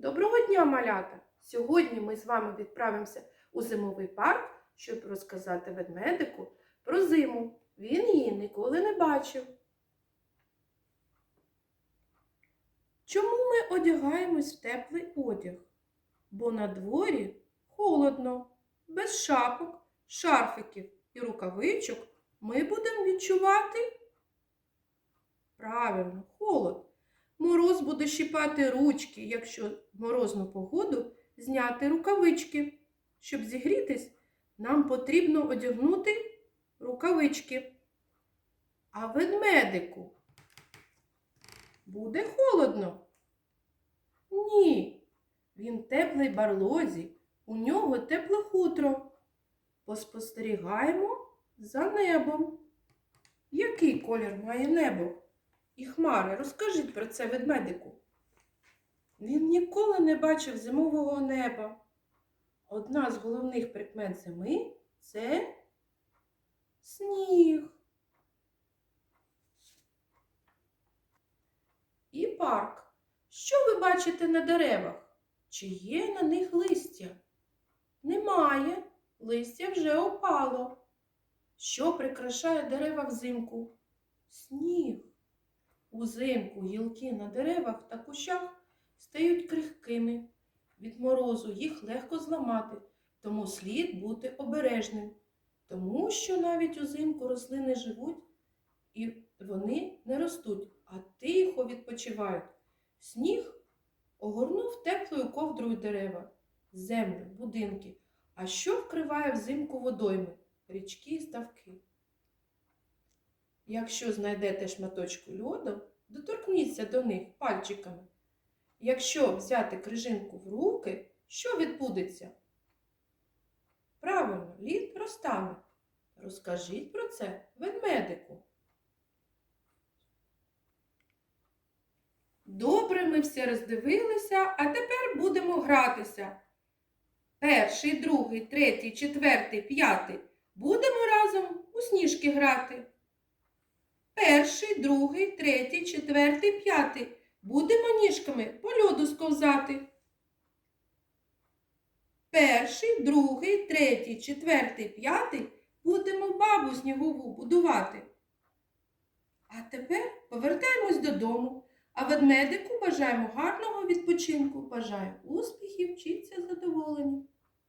Доброго дня, малята! Сьогодні ми з вами відправимося у зимовий парк, щоб розказати ведмедику про зиму. Він її ніколи не бачив. Чому ми одягаємось в теплий одяг? Бо на дворі холодно, без шапок, шарфиків і рукавичок ми будемо відчувати правильно холод. Мороз буде щипати ручки, якщо в морозну погоду зняти рукавички. Щоб зігрітись, нам потрібно одягнути рукавички. А ведмедику буде холодно? Ні, він в теплій барлозі, у нього тепле хутро. Поспостерігаємо за небом. Який колір має небо? І хмари. Розкажіть про це ведмедику. Він ніколи не бачив зимового неба. Одна з головних прикмет зими це сніг. І парк. Що ви бачите на деревах? Чи є на них листя? Немає. Листя вже опало. Що прикрашає дерева взимку? Сніг. Узимку гілки на деревах та кущах стають крихкими. Від морозу їх легко зламати, тому слід бути обережним, тому що навіть узимку рослини живуть і вони не ростуть, а тихо відпочивають. Сніг огорнув теплою ковдрою дерева, землю, будинки. А що вкриває взимку водойми, річки і ставки? Якщо знайдете шматочку льоду, доторкніться до них пальчиками. Якщо взяти крижинку в руки, що відбудеться? Правильно, лід розтане. Розкажіть про це ведмедику. Добре, ми все роздивилися, а тепер будемо гратися. Перший, другий, третій, четвертий, п'ятий. Будемо разом у сніжки грати. Перший, другий, третій, четвертий, п'ятий. Будемо ніжками по льоду сковзати. Перший, другий, третій, четвертий, п'ятий будемо бабу снігову будувати. А тепер повертаємось додому, а ведмедику бажаємо гарного відпочинку, бажаю успіхів, вчіться задоволені.